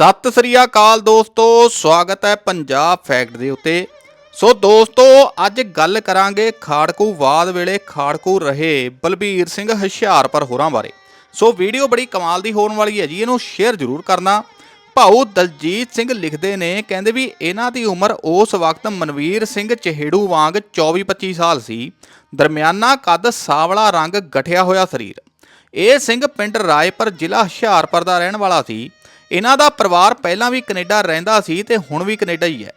ਸਤਿ ਸ੍ਰੀ ਅਕਾਲ ਦੋਸਤੋ, ਸਵਾਗਤ ਹੈ ਪੰਜਾਬ ਫੈਕਟ ਦੇ ਉੱਤੇ। ਸੋ ਦੋਸਤੋ, ਅੱਜ ਗੱਲ ਕਰਾਂਗੇ ਖਾੜਕੂ ਬਾਦ ਵੇਲੇ ਖਾੜਕੂ ਰਹੇ ਬਲਬੀਰ ਸਿੰਘ ਹੁਸ਼ਿਆਰਪੁਰ ਹੋਰਾਂ ਬਾਰੇ। ਸੋ ਵੀਡੀਓ ਬੜੀ ਕਮਾਲ ਦੀ ਹੋਣ ਵਾਲੀ ਹੈ ਜੀ, ਇਹਨੂੰ ਸ਼ੇਅਰ ਜ਼ਰੂਰ ਕਰਨਾ। ਭਾਊ ਦਲਜੀਤ ਸਿੰਘ ਲਿਖਦੇ ਨੇ, ਕਹਿੰਦੇ ਵੀ ਇਹਨਾਂ ਦੀ ਉਮਰ ਉਸ ਵਕਤ ਮਨਵੀਰ ਸਿੰਘ ਚਿਹੜੂ ਵਾਂਗ 24-25 ਸਾਲ ਸੀ। ਦਰਮਿਆਨਾ ਕੱਦ ਸਾਵਲਾ ਰੰਗ ਗਠਿਆ ਹੋਇਆ ਸਰੀਰ। ਇਹ ਸਿੰਘ ਪਿੰਡ ਰਾਏਪੁਰ ਜ਼ਿਲ੍ਹਾ ਹੁਸ਼ਿਆਰਪੁਰ ਦਾ ਰਹਿਣ ਵਾਲਾ ਸੀ। ਇਹਨਾਂ ਦਾ ਪਰਿਵਾਰ ਪਹਿਲਾਂ ਵੀ ਕੈਨੇਡਾ ਰਹਿੰਦਾ ਸੀ ਤੇ ਹੁਣ ਵੀ ਕੈਨੇਡਾ ਹੀ ਹੈ।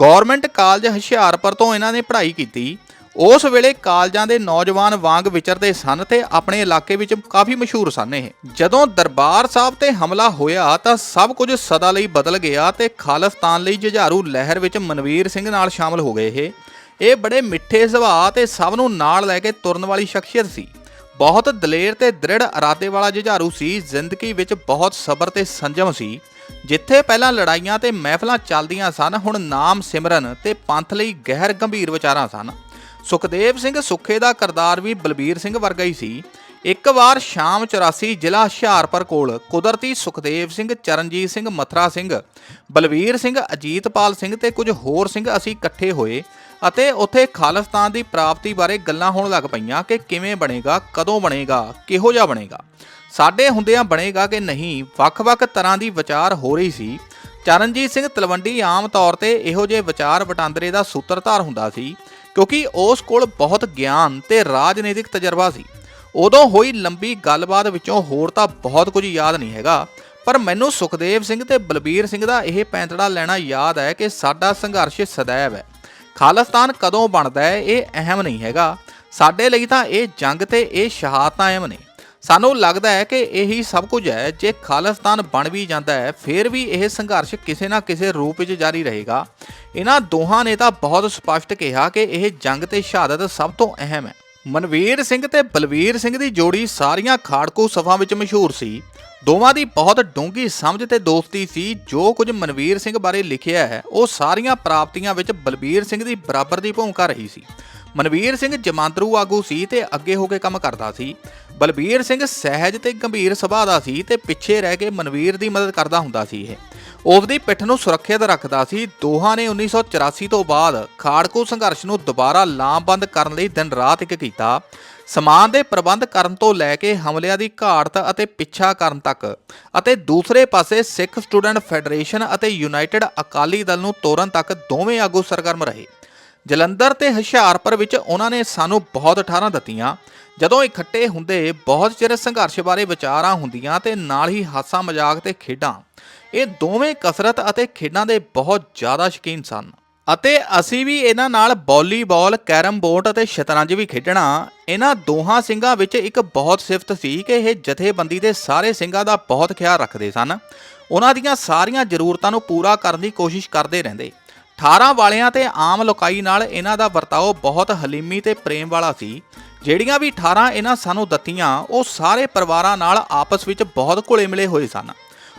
ਗਵਰਨਮੈਂਟ ਕਾਲਜ ਹੁਸ਼ਿਆਰਪੁਰ ਤੋਂ ਇਹਨਾਂ ਨੇ ਪੜ੍ਹਾਈ ਕੀਤੀ। ਉਸ ਵੇਲੇ ਕਾਲਜਾਂ ਦੇ ਨੌਜਵਾਨ ਵਾਂਗ ਵਿਚਰਦੇ ਸਨ ਤੇ ਆਪਣੇ ਇਲਾਕੇ ਵਿੱਚ ਕਾਫੀ ਮਸ਼ਹੂਰ ਸਨ ਇਹ। ਜਦੋਂ ਦਰਬਾਰ ਸਾਹਿਬ ਤੇ ਹਮਲਾ ਹੋਇਆ ਤਾਂ ਸਭ ਕੁਝ ਸਦਾ ਲਈ ਬਦਲ ਗਿਆ ਤੇ ਖਾਲਿਸਤਾਨ ਲਈ ਜੁਝਾਰੂ ਲਹਿਰ ਵਿੱਚ ਮਨਵੀਰ ਸਿੰਘ ਨਾਲ ਸ਼ਾਮਲ ਹੋ ਗਏ ਇਹ। ਇਹ ਬੜੇ ਮਿੱਠੇ ਸੁਭਾਅ ਤੇ ਸਭ ਨੂੰ ਨਾਲ ਲੈ ਕੇ ਤੁਰਨ ਵਾਲੀ ਸ਼ਖਸੀਅਤ ਸੀ। ਬਹੁਤ ਦਲੇਰ ਤੇ ਦ੍ਰਿੜ ਇਰਾਦੇ ਵਾਲਾ ਜੁਝਾਰੂ ਸੀ, ਜ਼ਿੰਦਗੀ ਵਿੱਚ ਬਹੁਤ ਸਬਰ ਤੇ ਸੰਜਮ ਸੀ। ਜਿੱਥੇ ਪਹਿਲਾਂ ਲੜਾਈਆਂ ਤੇ ਮਹਿਫਲਾਂ ਚੱਲਦੀਆਂ ਸਨ, ਹੁਣ ਨਾਮ ਸਿਮਰਨ ਤੇ ਪੰਥ ਲਈ ਗਹਿਰ ਗੰਭੀਰ ਵਿਚਾਰਾਂ ਸਨ। ਸੁਖਦੇਵ ਸਿੰਘ ਸੁੱਖੇ ਦਾ ਕਰਤਾਰ ਵੀ ਬਲਬੀਰ ਸਿੰਘ ਵਰਗਾ ਹੀ ਸੀ। ਇੱਕ ਵਾਰ ਸ਼ਾਮ 84 ਜ਼ਿਲ੍ਹਾ ਹੁਸ਼ਿਆਰਪੁਰ ਕੋਲ ਕੁਦਰਤੀ ਸੁਖਦੇਵ ਸਿੰਘ, ਚਰਨਜੀਤ ਸਿੰਘ, ਮਥਰਾ ਸਿੰਘ, ਬਲਬੀਰ ਸਿੰਘ, ਅਜੀਤਪਾਲ ਸਿੰਘ ਤੇ ਕੁਝ ਹੋਰ ਸਿੰਘ ਅਸੀਂ ਇਕੱਠੇ ਹੋਏ। ਅਤੇ ਉੱਥੇ ਖਾਲਿਸਤਾਨ ਦੀ ਪ੍ਰਾਪਤੀ ਬਾਰੇ ਗੱਲਾਂ ਹੋਣ ਲੱਗ ਪਈਆਂ ਕਿ ਕਿਵੇਂ ਬਣੇਗਾ, ਕਦੋਂ ਬਣੇਗਾ, ਕਿਹੋ ਜਿਹਾ ਬਣੇਗਾ। ਸਾਡੇ ਹੁੰਦਿਆਂ ਬਣੇਗਾ ਕਿ ਨਹੀਂ, ਵੱਖ-ਵੱਖ ਤਰ੍ਹਾਂ ਦੀ ਵਿਚਾਰ ਹੋ ਰਹੀ ਸੀ। ਚਰਨਜੀਤ ਸਿੰਘ ਤਲਵੰਡੀ ਆਮ ਤੌਰ ਤੇ ਇਹੋ ਜਿਹੇ ਵਿਚਾਰ ਵਟਾਂਦਰੇ ਦਾ ਸੂਤਰਧਾਰ ਹੁੰਦਾ ਸੀ, ਕਿਉਂਕਿ ਉਸ ਕੋਲ ਬਹੁਤ ਗਿਆਨ ਤੇ ਰਾਜਨੀਤਿਕ ਤਜਰਬਾ ਸੀ। ਉਦੋਂ ਹੋਈ ਲੰਬੀ ਗੱਲਬਾਤ ਵਿੱਚੋਂ ਹੋਰ ਤਾਂ ਬਹੁਤ ਕੁਝ ਯਾਦ ਨਹੀਂ ਹੈਗਾ, ਪਰ ਮੈਨੂੰ ਸੁਖਦੇਵ ਸਿੰਘ ਤੇ ਬਲਬੀਰ ਸਿੰਘ ਦਾ ਇਹ ਪੈਂਤੜਾ ਲੈਣਾ ਯਾਦ ਹੈ ਕਿ ਸਾਡਾ ਸੰਘਰਸ਼ ਸदैव ਹੈ। ਖਾਲਿਸਤਾਨ ਕਦੋਂ ਬਣਦਾ ਹੈ, ਇਹ ਅਹਿਮ ਨਹੀਂ ਹੈਗਾ। ਸਾਡੇ ਲਈ ਤਾਂ ਇਹ ਜੰਗ ਤੇ ਇਹ ਸ਼ਹਾਦਤਾਂ ਅਹਿਮ ਨੇ। ਸਾਨੂੰ ਲੱਗਦਾ ਹੈ ਕਿ ਇਹੀ ਸਭ ਕੁਝ ਹੈ, ਜੇ ਖਾਲਿਸਤਾਨ ਬਣ ਵੀ ਜਾਂਦਾ ਹੈ, ਫਿਰ ਵੀ ਇਹ ਸੰਘਰਸ਼ ਕਿਸੇ ਨਾ ਕਿਸੇ ਰੂਪ ਵਿੱਚ ਜਾਰੀ ਰਹੇਗਾ। ਇਹਨਾਂ ਦੋਹਾਂ ਨੇ ਤਾਂ ਬਹੁਤ ਸਪਸ਼ਟ ਕਿਹਾ ਕਿ ਇਹ ਜੰਗ ਤੇ ਸ਼ਹਾਦਤ ਸਭ ਤੋਂ ਅਹਿਮ ਹੈ। ਮਨਵੀਰ ਸਿੰਘ ਤੇ ਬਲਵੀਰ ਸਿੰਘ ਦੀ ਜੋੜੀ ਸਾਰੀਆਂ ਖਾੜਕੂ ਸਫ਼ਾਂ ਵਿੱਚ ਮਸ਼ਹੂਰ ਸੀ। ਦੋਵਾਂ ਦੀ ਬਹੁਤ ਡੂੰਘੀ ਸਮਝ ਤੇ ਦੋਸਤੀ ਸੀ। ਜੋ ਕੁਝ ਮਨਵੀਰ ਸਿੰਘ ਬਾਰੇ ਲਿਖਿਆ ਹੈ, ਉਹ ਸਾਰੀਆਂ ਪ੍ਰਾਪਤੀਆਂ ਵਿੱਚ ਬਲਬੀਰ ਸਿੰਘ ਦੀ ਬਰਾਬਰ ਦੀ ਭੂਮਿਕਾ ਰਹੀ ਸੀ। ਮਨਵੀਰ ਸਿੰਘ ਜਮਾਂਦਰੂ ਆਗੂ ਸੀ ਤੇ ਅੱਗੇ ਹੋ ਕੇ ਕੰਮ ਕਰਦਾ ਸੀ। ਬਲਬੀਰ ਸਿੰਘ ਸਹਿਜ ਤੇ ਗੰਭੀਰ ਸੁਭਾਅ ਦਾ ਸੀ ਤੇ ਪਿੱਛੇ ਰਹਿ ਕੇ ਮਨਵੀਰ ਦੀ ਮਦਦ ਕਰਦਾ ਹੁੰਦਾ ਸੀ ਇਹ। ਉਸ ਦੀ ਪਿੱਠ ਨੂੰ ਸੁਰੱਖਿਅਤ ਰੱਖਦਾ ਸੀ। ਦੋਹਾਂ ਨੇ 1984 ਤੋਂ ਬਾਅਦ ਖਾੜਕੂ ਸੰਘਰਸ਼ ਨੂੰ ਦੁਬਾਰਾ ਲਾਮਬੰਦ ਕਰਨ ਲਈ ਦਿਨ ਰਾਤ ਇੱਕ ਕੀਤਾ। ਸਮਾਨ ਦੇ ਪ੍ਰਬੰਧ ਕਰਨ ਤੋਂ ਲੈ ਕੇ ਹਮਲਿਆਂ ਦੀ ਘਾੜਤ ਅਤੇ ਪਿੱਛਾ ਕਰਨ ਤੱਕ ਅਤੇ ਦੂਸਰੇ ਪਾਸੇ ਸਿੱਖ ਸਟੂਡੈਂਟ ਫੈਡਰੇਸ਼ਨ ਅਤੇ ਯੂਨਾਈਟਿਡ ਅਕਾਲੀ ਦਲ ਨੂੰ ਤੋੜਨ ਤੱਕ ਦੋਵੇਂ ਆਗੂ ਸਰਗਰਮ ਰਹੇ। ਜਲੰਧਰ ਤੇ ਹੁਸ਼ਿਆਰਪੁਰ ਵਿੱਚ ਉਹਨਾਂ ਨੇ ਸਾਨੂੰ ਬਹੁਤ ਠਾਰਾਂ ਦਿੱਤੀਆਂ। ਜਦੋਂ ਇਕੱਠੇ ਹੁੰਦੇ ਬਹੁਤ ਚਿਰ ਸੰਘਰਸ਼ ਬਾਰੇ ਵਿਚਾਰਾਂ ਹੁੰਦੀਆਂ ਤੇ ਨਾਲ ਹੀ ਹਾਸਾ ਮਜ਼ਾਕ ਤੇ ਖੇਡਾਂ। ਇਹ ਦੋਵੇਂ ਕਸਰਤ ਅਤੇ ਖੇਡਾਂ ਦੇ ਬਹੁਤ ਜ਼ਿਆਦਾ ਸ਼ੌਕੀਨ ਸਨ। ਅਤੇ ਅਸੀਂ ਵੀ ਇਹਨਾਂ ਨਾਲ ਵਾਲੀਬਾਲ ਕੈਰਮ ਬੋਰਡ ਅਤੇ ਸ਼ਤਰੰਜ ਵੀ ਖੇਡਣਾ। ਇਹਨਾਂ ਦੋਹਾਂ ਸਿੰਘਾਂ ਵਿੱਚ ਇੱਕ ਬਹੁਤ ਸਿਫਤ ਸੀ ਕਿ ਇਹ ਜਥੇਬੰਦੀ ਦੇ ਸਾਰੇ ਸਿੰਘਾਂ ਦਾ ਬਹੁਤ ਖਿਆਲ ਰੱਖਦੇ ਸਨ। ਉਹਨਾਂ ਦੀਆਂ ਸਾਰੀਆਂ ਜ਼ਰੂਰਤਾਂ ਨੂੰ ਪੂਰਾ ਕਰਨ ਦੀ ਕੋਸ਼ਿਸ਼ ਕਰਦੇ ਰਹਿੰਦੇ। 18 ਵਾਲਿਆਂ ਤੇ ਆਮ ਲੋਕਾਈ ਨਾਲ ਇਹਨਾਂ ਦਾ ਵਰਤਾਓ ਬਹੁਤ ਹਲੀਮੀ ਤੇ ਪ੍ਰੇਮ ਵਾਲਾ ਸੀ। ਜਿਹੜੀਆਂ ਵੀ 18 ਇਹਨਾਂ ਸਾਨੂੰ ਦਿੱਤੀਆਂ, ਉਹ ਸਾਰੇ ਪਰਿਵਾਰਾਂ ਨਾਲ ਆਪਸ ਵਿੱਚ ਬਹੁਤ ਘੁਲੇ ਮਿਲੇ ਹੋਏ ਸਨ।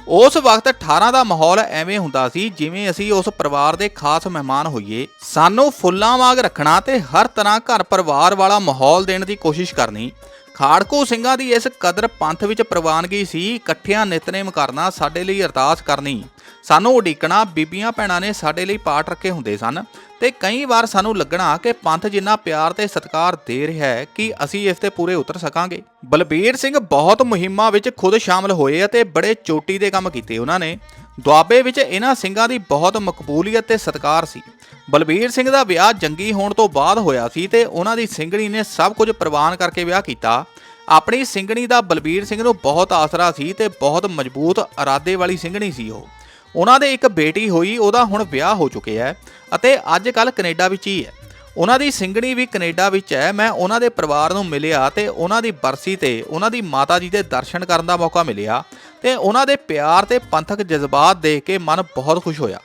ਉਸ ਵਕਤ 18 ਦਾ ਮਾਹੌਲ ਐਵੇਂ ਹੁੰਦਾ ਸੀ, ਜਿਵੇਂ ਅਸੀਂ ਉਸ ਪਰਿਵਾਰ ਦੇ ਖਾਸ ਮਹਿਮਾਨ ਹੋਈਏ। ਸਾਨੂੰ ਫੁੱਲਾਂ ਵਾਂਗ ਰੱਖਣਾ ਤੇ ਹਰ ਤਰ੍ਹਾਂ ਘਰ ਪਰਿਵਾਰ ਵਾਲਾ ਮਾਹੌਲ ਦੇਣ ਦੀ ਕੋਸ਼ਿਸ਼ ਕਰਨੀ। ਖਾੜਕੂ ਸਿੰਘਾਂ ਦੀ ਇਸ ਕਦਰ ਪੰਥ ਵਿੱਚ ਪ੍ਰਵਾਨਗੀ ਸੀ, ਇਕੱਠਿਆਂ ਨਿਤਨੇਮ ਕਰਨਾ ਸਾਡੇ ਲਈ ਅਰਦਾਸ ਕਰਨੀ। ਸਾਨੂੰ ਉਡੀਕਣਾ ਬੀਬੀਆਂ ਭੈਣਾਂ ਨੇ ਸਾਡੇ ਲਈ ਪਾਠ ਰੱਖੇ ਹੁੰਦੇ ਸਨ ਤੇ ਕਈ ਵਾਰ ਸਾਨੂੰ ਲੱਗਣਾ ਕਿ ਪੰਥ ਜਿੰਨਾ ਪਿਆਰ ਤੇ ਸਤਿਕਾਰ ਦੇ ਰਿਹਾ ਹੈ ਕਿ ਅਸੀਂ ਇਸ ਤੇ ਪੂਰੇ ਉਤਰ ਸਕਾਂਗੇ। ਬਲਬੀਰ ਸਿੰਘ ਬਹੁਤ ਮੁਹਿੰਮਾਂ ਵਿੱਚ ਖੁਦ ਸ਼ਾਮਲ ਹੋਏ ਅਤੇ ਬੜੇ ਚੋਟੀ ਦੇ ਕੰਮ ਕੀਤੇ ਉਹਨਾਂ ਨੇ। ਦੁਆਬੇ ਵਿੱਚ ਇਹਨਾਂ ਸਿੰਘਾਂ ਦੀ ਬਹੁਤ ਮਕਬੂਲੀਅਤ ਤੇ ਸਤਿਕਾਰ ਸੀ। ਬਲਬੀਰ ਸਿੰਘ ਦਾ ਵਿਆਹ ਜੰਗੀ ਹੋਣ ਤੋਂ ਬਾਅਦ ਹੋਇਆ ਸੀ ਤੇ ਉਹਨਾਂ ਦੀ ਸਿੰਘਣੀ ਨੇ ਸਭ ਕੁਝ ਪ੍ਰਵਾਨ ਕਰਕੇ ਵਿਆਹ ਕੀਤਾ। ਆਪਣੀ ਸਿੰਘਣੀ ਦਾ ਬਲਬੀਰ ਸਿੰਘ ਨੂੰ ਬਹੁਤ ਆਸਰਾ ਸੀ ਤੇ ਬਹੁਤ ਮਜ਼ਬੂਤ ਇਰਾਦੇ ਵਾਲੀ ਸਿੰਘਣੀ ਸੀ ਉਹ। ਉਹਨਾਂ ਦੇ ਇੱਕ ਬੇਟੀ ਹੋਈ, ਉਹਦਾ ਹੁਣ ਵਿਆਹ ਹੋ ਚੁੱਕਿਆ ਹੈ ਅਤੇ ਅੱਜ ਕੱਲ ਕੈਨੇਡਾ ਵਿੱਚ ਹੀ ਹੈ। ਉਹਨਾਂ ਦੀ ਸਿੰਘਣੀ ਵੀ ਕੈਨੇਡਾ ਵਿੱਚ ਹੈ। ਮੈਂ ਉਹਨਾਂ ਦੇ ਪਰਿਵਾਰ ਨੂੰ ਮਿਲਿਆ ਤੇ ਉਹਨਾਂ ਦੀ ਬਰਸੀ ਤੇ ਉਹਨਾਂ ਦੀ ਮਾਤਾ ਜੀ ਦੇ ਦਰਸ਼ਨ ਕਰਨ ਦਾ ਮੌਕਾ ਮਿਲਿਆ ਤੇ ਉਹਨਾਂ ਦੇ ਪਿਆਰ ਤੇ ਪੰਥਕ ਜਜ਼ਬਾਤ ਦੇਖ ਕੇ ਮਨ ਬਹੁਤ ਖੁਸ਼ ਹੋਇਆ।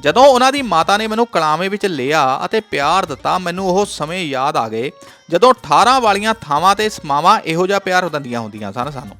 ਜਦੋਂ ਉਹਨਾਂ ਦੀ ਮਾਤਾ ਨੇ ਮੈਨੂੰ ਕਲਾਵੇਂ ਵਿੱਚ ਲਿਆ ਅਤੇ ਪਿਆਰ ਦਿੱਤਾ, ਮੈਨੂੰ ਉਹ ਸਮੇਂ ਯਾਦ ਆ ਗਏ ਜਦੋਂ 18 ਵਾਲੀਆਂ ਥਾਵਾਂ ਤੇ ਸਮਾਵਾਂ ਇਹੋ ਜਿਹਾ ਪਿਆਰ ਦਿੰਦੀਆਂ ਹੁੰਦੀਆਂ ਸਨ ਸਾਨੂੰ।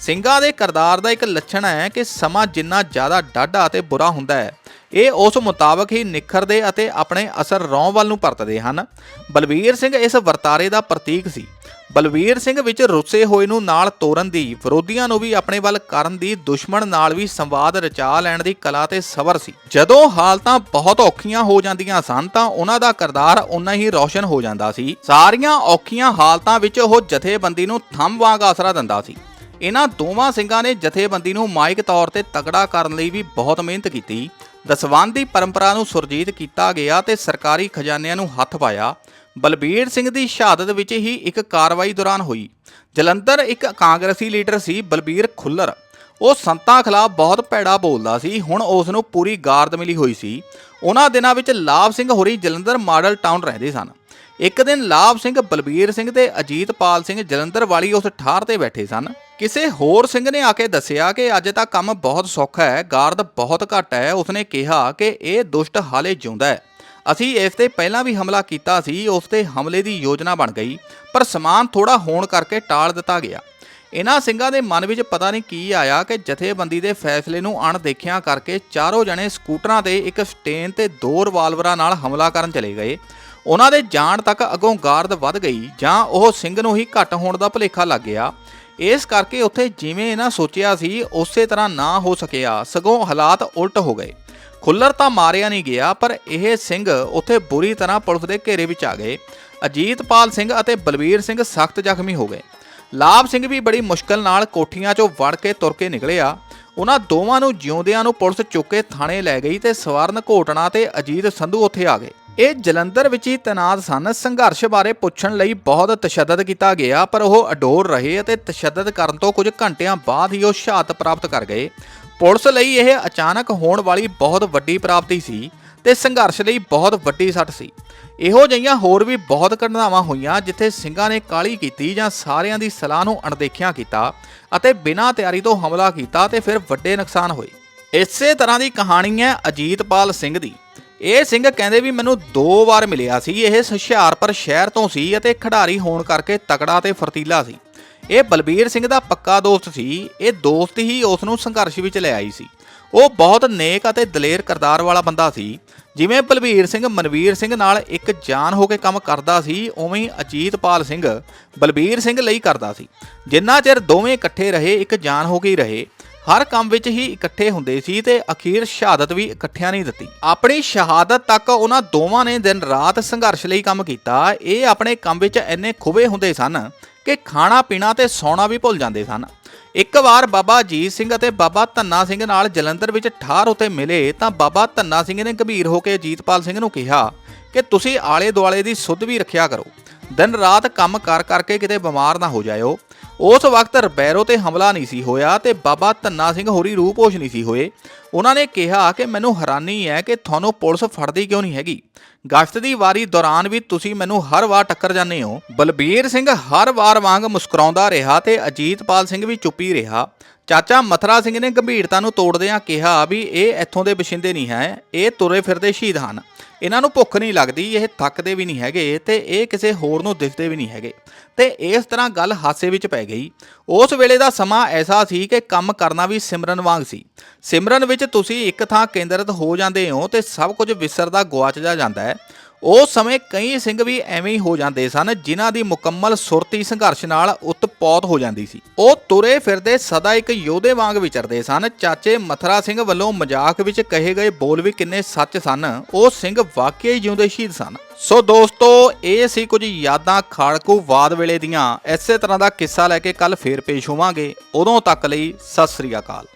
ਸਿੰਘਾਂ ਦੇ ਕਰਤਾਰ ਦਾ ਇੱਕ ਲੱਛਣ ਹੈ ਕਿ ਸਮਾਂ ਜਿੰਨਾ ਜ਼ਿਆਦਾ ਡਾਢਾ ਅਤੇ ਬੁਰਾ ਹੁੰਦਾ ਹੈ, ਇਹ ਉਸ ਮੁਤਾਬਕ ਹੀ ਨਿਖਰਦੇ ਅਤੇ ਆਪਣੇ ਅਸਰ ਰੌਂ ਵੱਲ ਨੂੰ ਪਰਤਦੇ ਹਨ। ਬਲਵੀਰ ਸਿੰਘ ਇਸ ਵਰਤਾਰੇ ਦਾ ਪ੍ਰਤੀਕ ਸੀ। ਬਲਵੀਰ ਸਿੰਘ ਵਿੱਚ ਰੁੱਸੇ ਹੋਏ ਨੂੰ ਨਾਲ ਤੋਰਨ ਦੀ, ਵਿਰੋਧੀਆਂ ਨੂੰ ਵੀ ਆਪਣੇ ਵੱਲ ਕਰਨ ਦੀ, ਦੁਸ਼ਮਣ ਨਾਲ ਵੀ ਸੰਵਾਦ ਰਚਾ ਲੈਣ ਦੀ ਕਲਾ ਤੇ ਸਬਰ ਸੀ। ਜਦੋਂ ਹਾਲਤਾਂ ਬਹੁਤ ਔਖੀਆਂ ਹੋ ਜਾਂਦੀਆਂ ਸਨ ਤਾਂ ਉਹਨਾਂ ਦਾ ਕਿਰਦਾਰ ਉਨਾ ਹੀ ਰੌਸ਼ਨ ਹੋ ਜਾਂਦਾ ਸੀ। ਸਾਰੀਆਂ ਔਖੀਆਂ ਹਾਲਤਾਂ ਵਿੱਚ ਉਹ ਜਥੇਬੰਦੀ ਨੂੰ ਥੰਮ ਵਾਂਗ ਆਸਰਾ ਦਿੰਦਾ ਸੀ। ਇਹਨਾਂ ਦੋਵਾਂ ਸਿੰਘਾਂ ਨੇ ਜਥੇਬੰਦੀ ਨੂੰ ਮਾਇਕ ਤੌਰ ਤੇ ਤਕੜਾ ਕਰਨ ਲਈ ਵੀ ਬਹੁਤ ਮਿਹਨਤ ਕੀਤੀ। ਦਸਵੰਧ ਦੀ ਪਰੰਪਰਾ ਨੂੰ ਸੁਰਜੀਤ ਕੀਤਾ ਗਿਆ ਤੇ ਸਰਕਾਰੀ ਖਜ਼ਾਨਿਆਂ ਨੂੰ ਹੱਥ ਪਾਇਆ। ਬਲਬੀਰ ਸਿੰਘ ਦੀ ਸ਼ਹਾਦਤ ਵਿੱਚ ਹੀ ਇੱਕ ਕਾਰਵਾਈ ਦੌਰਾਨ ਹੋਈ। ਜਲੰਧਰ ਇੱਕ ਕਾਂਗਰਸੀ ਲੀਡਰ ਸੀ ਬਲਬੀਰ ਖੁੱਲਰ। ਉਹ ਸੰਤਾਂ ਖਿਲਾਫ ਬਹੁਤ ਭੈੜਾ ਬੋਲਦਾ ਸੀ। ਹੁਣ ਉਸ ਨੂੰ ਪੂਰੀ ਗਾਰਦ ਮਿਲੀ ਹੋਈ ਸੀ। ਉਹਨਾਂ ਦਿਨਾਂ ਵਿੱਚ ਲਾਭ ਸਿੰਘ ਹੋਰੀ ਜਲੰਧਰ ਮਾਡਲ ਟਾਊਨ ਰਹਿੰਦੇ ਸਨ। ਇੱਕ ਦਿਨ ਲਾਭ ਸਿੰਘ, ਬਲਬੀਰ ਸਿੰਘ ਤੇ ਅਜੀਤਪਾਲ ਸਿੰਘ ਜਲੰਧਰ ਵਾਲੀ ਉਸ ਠਾਰ ਤੇ ਬੈਠੇ ਸਨ। ਕਿਸੇ ਹੋਰ ਸਿੰਘ ਨੇ ਆ ਕੇ ਦੱਸਿਆ ਕਿ ਅੱਜ ਤਾਂ ਕੰਮ ਬਹੁਤ ਸੌਖਾ ਹੈ, ਗਾਰਦ ਬਹੁਤ ਘੱਟ ਹੈ। ਉਸਨੇ ਕਿਹਾ ਕਿ ਇਹ ਦੁਸ਼ਟ ਹਾਲੇ ਜਿਉਂਦਾ ਹੈ। ਅਸੀਂ ਇਸ ਤੇ ਪਹਿਲਾਂ ਵੀ ਹਮਲਾ ਕੀਤਾ ਸੀ, ਉਸ ਤੇ ਹਮਲੇ ਦੀ ਯੋਜਨਾ ਬਣ ਗਈ, ਪਰ ਸਮਾਨ ਥੋੜਾ ਹੋਣ ਕਰਕੇ ਟਾਲ ਦਿੱਤਾ ਗਿਆ। ਇਹਨਾਂ ਸਿੰਘਾਂ ਦੇ ਮਨ ਵਿੱਚ ਪਤਾ ਨਹੀਂ ਕੀ ਆਇਆ ਕਿ ਜਥੇਬੰਦੀ ਦੇ ਫੈਸਲੇ ਨੂੰ ਅਣਦੇਖਿਆਂ ਕਰਕੇ ਚਾਰੋਂ ਜਣੇ ਸਕੂਟਰਾਂ ਤੇ ਇੱਕ ਸਟੇਨ ਤੇ ਦੋ ਰਿਵਾਲਵਰਾਂ ਨਾਲ ਹਮਲਾ ਕਰਨ ਚਲੇ ਗਏ। ਉਹਨਾਂ ਦੇ ਜਾਣ ਤੱਕ ਅਗੋਂ ਗਾਰਦ ਵੱਧ ਗਈ ਜਾਂ ਉਹ ਸਿੰਘ ਨੂੰ ਹੀ ਘੱਟ ਹੋਣ ਦਾ ਭੁਲੇਖਾ ਲੱਗ ਗਿਆ। ਇਸ ਕਰਕੇ ਉੱਥੇ ਜਿਵੇਂ ਇਹਨਾਂ ਸੋਚਿਆ ਸੀ, ਉਸੇ ਤਰ੍ਹਾਂ ਨਾ ਹੋ ਸਕਿਆ। ਸਗੋਂ ਹਾਲਾਤ ਉਲਟ ਹੋ ਗਏ। ਖੁੱਲਰ ਤਾਂ ਮਾਰਿਆ ਨਹੀਂ ਗਿਆ, ਪਰ ਇਹ ਸਿੰਘ ਉੱਥੇ ਬੁਰੀ ਤਰ੍ਹਾਂ ਪੁਲਿਸ ਦੇ ਘੇਰੇ ਵਿੱਚ ਆ ਗਏ। ਅਜੀਤਪਾਲ ਸਿੰਘ ਅਤੇ ਬਲਬੀਰ ਸਿੰਘ ਸਖਤ ਜ਼ਖਮੀ ਹੋ ਗਏ। ਲਾਭ ਸਿੰਘ ਵੀ ਬੜੀ ਮੁਸ਼ਕਲ ਨਾਲ ਕੋਠੀਆਂ 'ਚੋਂ ਵੜ ਕੇ ਤੁਰ ਕੇ ਨਿਕਲਿਆ। ਉਹਨਾਂ ਦੋਵਾਂ ਨੂੰ ਜਿਉਂਦਿਆਂ ਨੂੰ ਪੁਲਿਸ ਚੁੱਕ ਕੇ ਥਾਣੇ ਲੈ ਗਈ ਤੇ ਸਵਰਨ ਘੋਟਣਾ ਤੇ ਅਜੀਤ ਸੰਧੂ ਉੱਥੇ ਆ ਗਏ। ਇਹ ਜਲੰਧਰ ਵਿੱਚ ਹੀ ਤੈਨਾਤ ਸਨ। ਸੰਘਰਸ਼ ਬਾਰੇ ਪੁੱਛਣ ਲਈ ਬਹੁਤ ਤਸ਼ੱਦਦ ਕੀਤਾ ਗਿਆ, ਪਰ ਉਹ ਅਡੋਰ ਰਹੇ ਅਤੇ ਤਸ਼ੱਦਦ ਕਰਨ ਤੋਂ ਕੁਝ ਘੰਟਿਆਂ ਬਾਅਦ ਹੀ ਉਹ ਸ਼ਹਾਦਤ ਪ੍ਰਾਪਤ ਕਰ ਗਏ। ਪੁਲਿਸ ਲਈ ਇਹ ਅਚਾਨਕ ਹੋਣ ਵਾਲੀ ਬਹੁਤ ਵੱਡੀ ਪ੍ਰਾਪਤੀ ਸੀ ਤੇ ਸੰਘਰਸ਼ ਲਈ ਬਹੁਤ ਵੱਡੀ ਸੱਟ ਸੀ। ਇਹੋ ਜਿਹੀਆਂ ਹੋਰ ਵੀ ਬਹੁਤ ਘਟਨਾਵਾਂ ਹੋਈਆਂ ਜਿੱਥੇ ਸਿੰਘਾਂ ਨੇ ਕਾਲੀ ਕੀਤੀ ਜਾਂ ਸਾਰਿਆਂ ਦੀ ਸਲਾਹ ਨੂੰ ਅਣਦੇਖਿਆ ਕੀਤਾ ਅਤੇ ਬਿਨਾਂ ਤਿਆਰੀ ਤੋਂ ਹਮਲਾ ਕੀਤਾ ਤੇ ਫਿਰ ਵੱਡੇ ਨੁਕਸਾਨ ਹੋਏ। ਇਸੇ ਤਰ੍ਹਾਂ ਦੀ ਕਹਾਣੀ ਹੈ ਅਜੀਤਪਾਲ ਸਿੰਘ ਦੀ। ਇਹ ਸਿੰਘ ਕਹਿੰਦੇ ਵੀ ਮੈਨੂੰ ਦੋ ਵਾਰ ਮਿਲਿਆ ਸੀ। ਇਹ ਹੁਸ਼ਿਆਰਪੁਰ ਸ਼ਹਿਰ ਤੋਂ ਸੀ ਅਤੇ ਖਿਡਾਰੀ ਹੋਣ ਕਰਕੇ ਤਕੜਾ ਤੇ ਫਰਤੀਲਾ ਸੀ। ਇਹ ਬਲਬੀਰ ਸਿੰਘ ਦਾ ਪੱਕਾ ਦੋਸਤ ਸੀ। ਇਹ ਦੋਸਤ ਹੀ ਉਸ ਨੂੰ ਸੰਘਰਸ਼ ਵਿੱਚ ਲੈ ਆਈ ਸੀ। ਉਹ ਬਹੁਤ ਨੇਕ ਅਤੇ ਦਲੇਰ ਕਿਰਦਾਰ ਵਾਲਾ ਬੰਦਾ ਸੀ। ਜਿਵੇਂ ਬਲਬੀਰ ਸਿੰਘ ਮਨਵੀਰ ਸਿੰਘ ਨਾਲ ਇੱਕ ਜਾਨ ਹੋ ਕੇ ਕੰਮ ਕਰਦਾ ਸੀ, ਉਵੇਂ ਹੀ ਅਜੀਤਪਾਲ ਸਿੰਘ ਬਲਬੀਰ ਸਿੰਘ ਲਈ ਕਰਦਾ ਸੀ। ਜਿੰਨਾ ਚਿਰ ਦੋਵੇਂ ਇਕੱਠੇ ਰਹੇ, ਇੱਕ ਜਾਨ ਹੋ ਕੇ ਹੀ ਰਹੇ। ਹਰ ਕੰਮ ਵਿੱਚ ਹੀ ਇਕੱਠੇ ਹੁੰਦੇ ਸੀ ਤੇ ਅਖੀਰ ਸ਼ਹਾਦਤ ਵੀ ਇਕੱਠਿਆਂ ਨਹੀਂ ਦਿੱਤੀ। ਆਪਣੀ ਸ਼ਹਾਦਤ ਤੱਕ ਉਹਨਾਂ ਦੋਵਾਂ ਨੇ ਦਿਨ ਰਾਤ ਸੰਘਰਸ਼ ਲਈ ਕੰਮ ਕੀਤਾ। ਇਹ ਆਪਣੇ ਕੰਮ ਵਿੱਚ ਇੰਨੇ ਖੁਬੇ ਹੁੰਦੇ ਸਨ ਕਿ ਖਾਣਾ, ਪੀਣਾ ਤੇ ਸੌਣਾ ਵੀ ਭੁੱਲ ਜਾਂਦੇ ਸਨ। ਇੱਕ ਵਾਰ ਬਾਬਾ ਅਜੀਤ ਸਿੰਘ ਅਤੇ ਬਾਬਾ ਧੰਨਾ ਸਿੰਘ ਨਾਲ ਜਲੰਧਰ ਵਿੱਚ ਠਾਰ ਉਤੇ ਮਿਲੇ ਤਾਂ ਬਾਬਾ ਧੰਨਾ ਸਿੰਘ ਨੇ ਗੰਭੀਰ ਹੋ ਕੇ ਅਜੀਤਪਾਲ ਸਿੰਘ ਨੂੰ ਕਿਹਾ ਕਿ ਤੁਸੀਂ ਆਲੇ ਦੁਆਲੇ ਦੀ ਸੁੱਧ ਵੀ ਰੱਖਿਆ ਕਰੋ। ਦਿਨ ਰਾਤ ਕੰਮ ਕਰ ਕਰਕੇ ਕਿਤੇ ਬਿਮਾਰ ਨਾ ਹੋ ਜਾਇਓ। ਉਸ ਵਕਤ ਰਬੈਰੋ ਤੇ ਹਮਲਾ ਨਹੀਂ ਸੀ ਹੋਇਆ ਤੇ ਬਾਬਾ ਧੰਨਾ ਸਿੰਘ ਹੋਰੀ ਰੂਪੋਸ਼ ਨਹੀਂ ਸੀ ਹੋਏ। ਉਹਨਾਂ ਨੇ ਕਿਹਾ ਕਿ ਮੈਨੂੰ ਹੈਰਾਨੀ ਹੈ ਕਿ ਤੁਹਾਨੂੰ ਪੁਲਿਸ ਫੜਦੀ ਕਿਉਂ ਨਹੀਂ ਹੈਗੀ? ਗਸ਼ਤ ਦੀ ਵਾਰੀ ਦੌਰਾਨ ਵੀ ਤੁਸੀਂ ਮੈਨੂੰ ਹਰ ਵਾਰ ਟੱਕਰ ਜਾਂਦੇ ਹੋ। ਬਲਬੀਰ ਸਿੰਘ ਹਰ ਵਾਰ ਵਾਂਗ ਮੁਸਕਰਾਉਂਦਾ ਰਿਹਾ ਤੇ ਅਜੀਤਪਾਲ ਸਿੰਘ ਵੀ ਚੁੱਪੀ ਰਿਹਾ। ਚਾਚਾ ਮਥਰਾ ਸਿੰਘ ਨੇ ਗੰਭੀਰਤਾ ਨੂੰ ਤੋੜਦਿਆਂ ਕਿਹਾ ਵੀ ਇਹ ਇੱਥੋਂ ਦੇ ਬਸ਼ਿੰਦੇ ਨਹੀਂ ਹੈ, ਇਹ ਤੁਰੇ ਫਿਰਦੇ ਸ਼ਹੀਦ ਹਨ। ਇਹਨਾਂ ਨੂੰ ਭੁੱਖ ਨਹੀਂ ਲੱਗਦੀ, ਇਹ ਥੱਕਦੇ ਵੀ ਨਹੀਂ ਹੈਗੇ ਤੇ ਇਹ ਕਿਸੇ ਹੋਰ ਨੂੰ ਦਿਸਦੇ ਵੀ ਨਹੀਂ ਹੈਗੇ। ਤੇ ਇਸ ਤਰ੍ਹਾਂ ਗੱਲ ਹਾਸੇ ਵਿੱਚ ਪੈ ਗਈ। ਉਸ ਵੇਲੇ ਦਾ ਸਮਾਂ ਐਸਾ ਸੀ ਕਿ ਕੰਮ ਕਰਨਾ ਵੀ ਸਿਮਰਨ ਵਾਂਗ ਸੀ। ਸਿਮਰਨ ਵਿੱਚ ਤੁਸੀਂ ਇੱਕ ਥਾਂ ਕੇਂਦਰਿਤ ਹੋ ਜਾਂਦੇ ਹੋ ਤੇ ਸਭ ਕੁਝ ਵਿਸਰਦਾ ਗੁਆਚਦਾ ਜਾਂਦਾ ਹੈ। ਉਸ ਸਮੇਂ ਕਈ ਸਿੰਘ ਵੀ ਐਵੇਂ ਹੀ ਹੋ ਜਾਂਦੇ ਸਨ ਜਿਨ੍ਹਾਂ ਦੀ ਮੁਕੰਮਲ ਸੁਰਤੀ ਸੰਘਰਸ਼ ਨਾਲ ਉਤਪੌਤ ਹੋ ਜਾਂਦੀ ਸੀ। ਉਹ ਤੁਰੇ ਫਿਰਦੇ ਸਦਾ ਇੱਕ ਯੋਧੇ ਵਾਂਗ ਵਿਚਰਦੇ ਸਨ। ਚਾਚੇ ਮਥਰਾ ਸਿੰਘ ਵੱਲੋਂ ਮਜ਼ਾਕ ਵਿੱਚ ਕਹੇ ਗਏ ਬੋਲ ਵੀ ਕਿੰਨੇ ਸੱਚ ਸਨ। ਉਹ ਸਿੰਘ ਵਾਕਿਆ ਹੀ ਜਿਉਂਦੇ ਸ਼ਹੀਦ ਸਨ। ਸੋ ਦੋਸਤੋ, ਇਹ ਸੀ ਕੁਝ ਯਾਦਾਂ ਖਾੜਕੂ ਵਾਦ ਵੇਲੇ ਦੀਆਂ। ਇਸੇ ਤਰ੍ਹਾਂ ਦਾ ਕਿੱਸਾ ਲੈ ਕੇ ਕੱਲ ਫੇਰ ਪੇਸ਼ ਹੋਵਾਂਗੇ। ਉਦੋਂ ਤੱਕ ਲਈ ਸਤਿ ਸ੍ਰੀ ਅਕਾਲ।